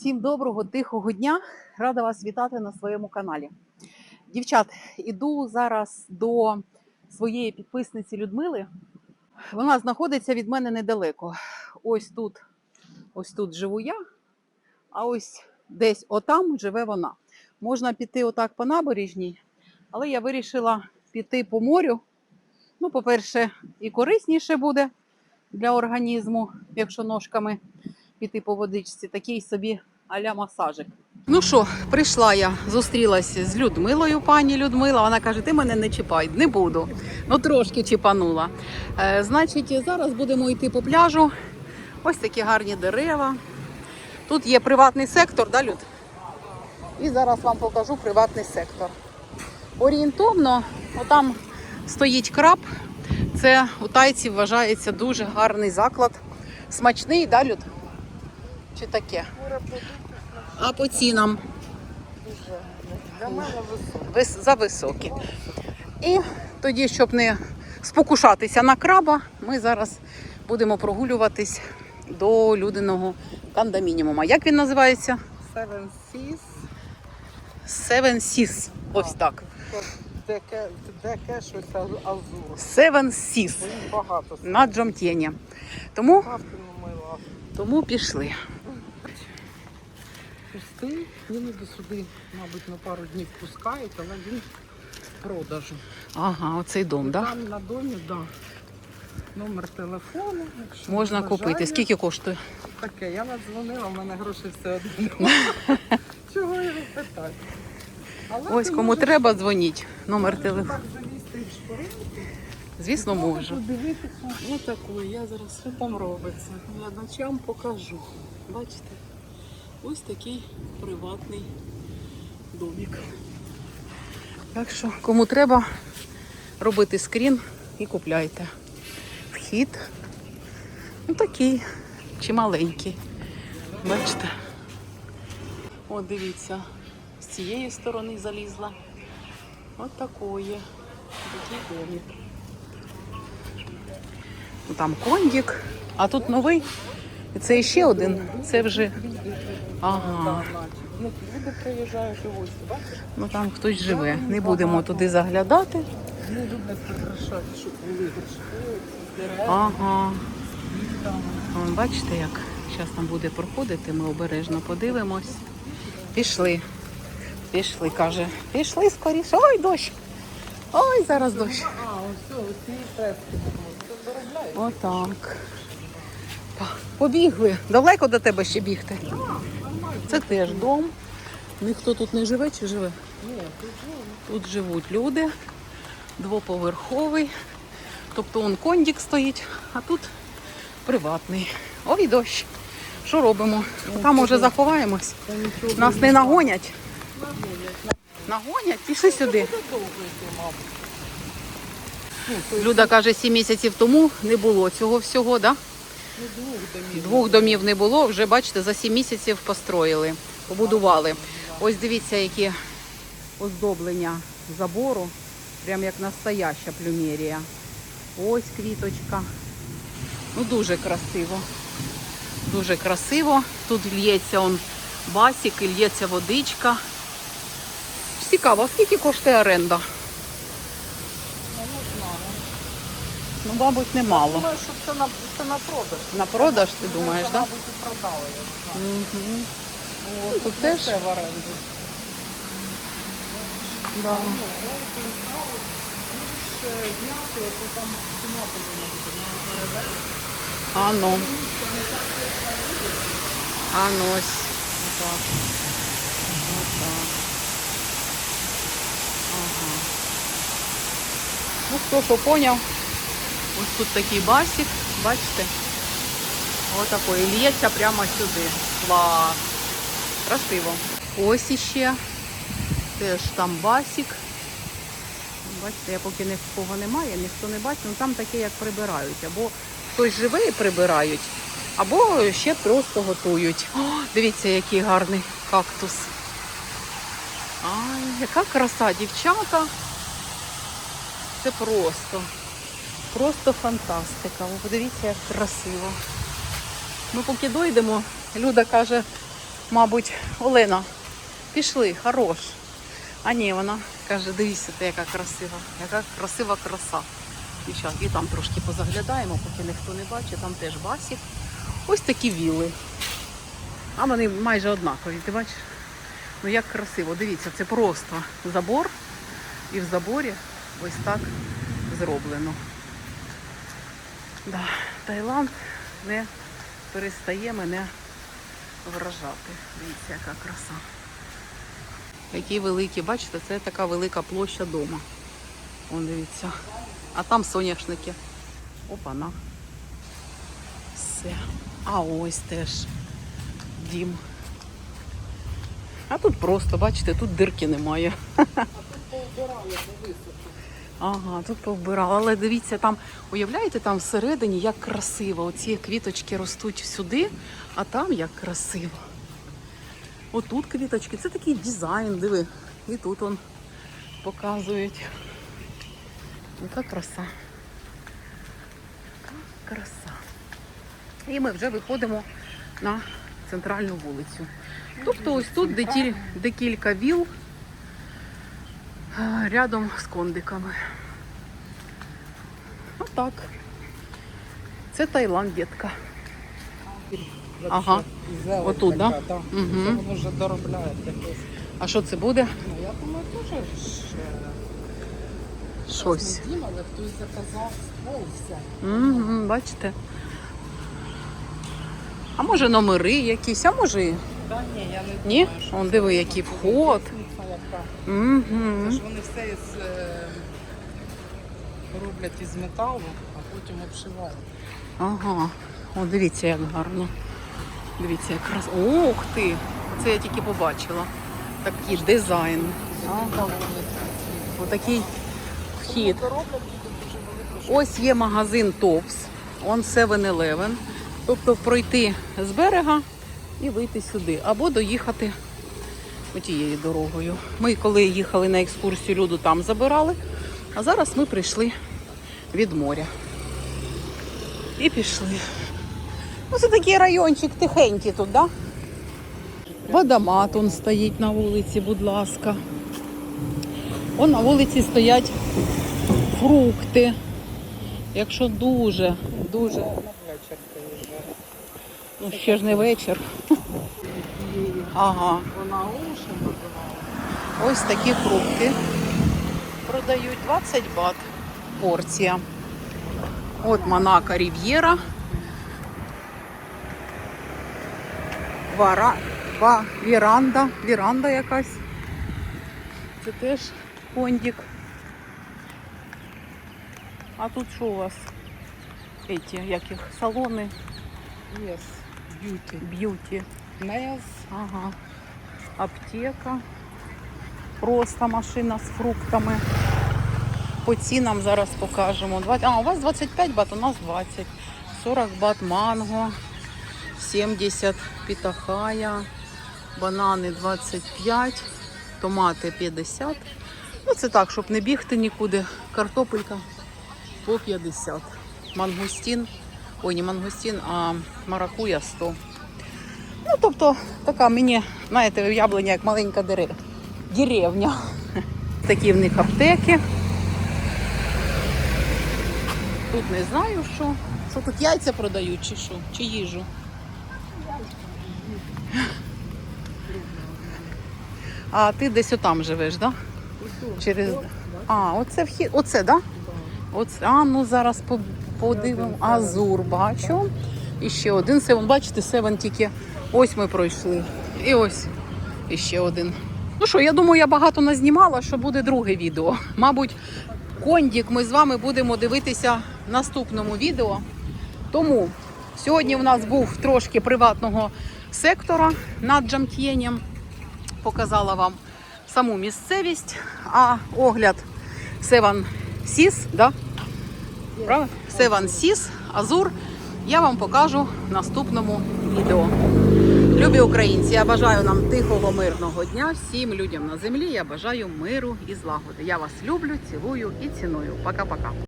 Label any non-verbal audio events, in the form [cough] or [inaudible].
Всім доброго, тихого дня. Рада вас вітати на своєму каналі. Дівчат, іду зараз до своєї підписниці Людмили. Вона знаходиться від мене недалеко. Ось тут, ось тут живу я, а ось десь отам живе вона. Можна піти отак по набережній, але я вирішила піти по морю. Ну, по-перше, і корисніше буде для організму, якщо ножками піти по водичці, такий собі аля масажик. Ну що, прийшла я, зустрілася з Людмилою, пані Людмила. Вона каже: ти мене не чіпай, не буду. Ну трошки чіпанула. Е, значить, зараз будемо йти по пляжу. Ось такі гарні дерева. Тут є приватний сектор, да, Люд? І зараз вам покажу приватний сектор. Орієнтовно, отам стоїть краб. Це у тайців вважається дуже гарний заклад. Смачний, да, Люд? Чи таке? А по цінам мене високо. І тоді, щоб не спокушатися на краба, ми зараз будемо прогулюватись до людиного кандамінімума. Як він називається? Seven Seas. Seven Seas. Ось так. Деке, щось азур. Seven Seas на Джомтєні. Тому, тому пішли. Пустий. Іноді сюди, мабуть, на пару днів пускають, але він в продажу. Ага, оцей дом, так? Да? Там на домі, так. Да. Номер телефону. Якщо Можна бажання. купити. Скільки коштує? Таке, я надзвонила, в мене грошей все одно. [laughs] Чого його питати? Але Ось ти кому можеш- треба, дзвоніть. Номер можеш телефону. Так залізти в шпаринку. Звісно, можу. Подивитися. Ось такої, я зараз що там робиться. Глядачам покажу. Бачите? Ось такий приватний домик. Так що, кому треба робити скрін і купляйте. Вхід ну, такий, чималенький. Бачите? От дивіться, з цієї сторони залізла. От такої. Такий домик. Там кондік, а тут новий. І це ще один. Це вже. Ага. Ну, люди приїжджають і ось, бачиш? Ну там хтось живе. Не будемо туди заглядати. Вони люблять прикрашати, щоб були дерева, Ага. Вон, бачите, як зараз там буде проходити, ми обережно подивимось. Пішли. Пішли, каже. Пішли скоріше. Ой, дощ. Ой, зараз дощ. А, ось ось ці фрески. Отак. Побігли. Далеко до тебе ще бігти. Це теж дом. Ніхто тут не живе чи живе? Ні, тут Тут живуть люди, двоповерховий. Тобто он кондік стоїть, а тут приватний. Ой, дощ. Що робимо? Там може заховаємось. Нас не нагонять. Нагонять? Пішли сюди. мабуть. Ну, то Люда каже, 7 місяців тому не було цього всього, да? Двох домів. Не було, вже бачите, за 7 місяців построїли, побудували. Ось дивіться, які оздоблення забору, прям як настояща плюмерія. Ось квіточка. Ну дуже красиво. Дуже красиво. Тут лється он басік, і лється водичка. Цікаво, скільки коштує оренда? Ну, не знаю. Ну, мабуть, немало. Я Думаю, що це на, це на продаж. На продаж ти думаєш, Це, так? Мабуть, і продали. я не знаю. Угу. О, Тут тут теж? в оренді. Да. А ну. А ну ось. Отак. Отак. Ага. Ну, хто що поняв. Ось тут такий басик, бачите? Отакий. Лється прямо сюди. Клас. Красиво. Ось іще. Теж там басик. Бачите, я поки ні в кого немає, ніхто не бачить, ну там таке, як прибирають. Або хтось живе і прибирають, або ще просто готують. О, дивіться, який гарний кактус. Ай, яка краса, дівчата. Це просто. Просто фантастика. Ви подивіться, як красиво. Ми поки дойдемо, Люда каже, мабуть, Олена. Пішли, хорош. А ні, вона каже, дивіться, ти яка красива, яка красива краса. Дівчат, і там трошки позаглядаємо, поки ніхто не бачить, там теж басік. Ось такі віли. А вони майже однакові, ти бачиш? Ну як красиво, дивіться, це просто забор, і в заборі ось так зроблено. Да, Таїланд не перестає мене вражати. Дивіться, яка краса. Які великі, бачите, це така велика площа дома. Вон дивіться. А там соняшники. Опана. Все. А ось теж дім. А тут просто, бачите, тут дирки немає. [laughs] Ага, тут повбирали. Але дивіться, там, уявляєте, там всередині як красиво. Оці квіточки ростуть сюди, а там як красиво. Отут квіточки, це такий дизайн, диви. І тут он показують. Яка краса. Яка краса. І ми вже виходимо на центральну вулицю. Тобто ось тут декіль, декілька віл рядом з кондиками. Отак. Це Таїланд, дітка. Ага. Отут, да? така, да? Мгм. Це воно вже доробляє. А що це буде? Ну, я думаю, теж Щось. не дім, але хтось заказав ствол все. Угу, бачите? А може номери якісь, а може. Ні? Он диви, який вход. Це ж вони все із, е, роблять із металу, а потім обшивають. Ага. О, дивіться, як гарно. Дивіться, як крас. Ух ти! Це я тільки побачила. Такий дизайн. Ага. Отакий вхід. Ось є магазин Топс, он 7-Eleven. Тобто пройти з берега і вийти сюди, або доїхати отією дорогою. Ми, коли їхали на екскурсію, люду там забирали, а зараз ми прийшли від моря. І пішли. Ну, це такий райончик тихенький тут, да? Водомат он стоїть на вулиці, будь ласка. Он на вулиці стоять фрукти. Якщо дуже, дуже. Ну ще ж не вечір. Ага, Вона називала. ось такі фрукти продають 20 бат порція. От Монако Рів'єра. Вара, ва, віранда, віранда якась. Це теж кондік. А тут що у вас? Эти, як їх, салони, Yes, beauty. б'юті. Nails. Ага. Аптека. Просто машина з фруктами. По цінам зараз покажемо. 20... А, у вас 25 бат, у нас 20. 40 бат манго, 70 питахая, банани 25, томати 50. Ну, це так, щоб не бігти нікуди. Картопелька по 50. Мангустін, ой, не мангустін, а маракуя 100. Ну, тобто, така мені, знаєте, яблуня як маленька дерев... деревня. [laughs] Такі в них аптеки. Тут не знаю, що. Що тут яйця продають, чи що, чи їжу. [laughs] А ти десь отам живеш, так? Да? Через... А, оце вхід. Оце, так? Да? Оце. А, ну зараз по- подивимо. Азур бачу. І ще один севен. Бачите, севен тільки ось ми пройшли. І ось іще один. Ну що, я думаю, я багато назнімала, що буде друге відео. Мабуть, кондік ми з вами будемо дивитися в наступному відео. Тому сьогодні в нас був трошки приватного сектора над Джамтєнєм. Показала вам саму місцевість, а огляд Севан Сіс, да? Правильно? Севан Сіс, Азур. Я вам покажу в наступному відео. Любі українці, я бажаю нам тихого, мирного дня. Всім людям на землі. Я бажаю миру і злагоди. Я вас люблю, цілую і ціную. Пока-пока.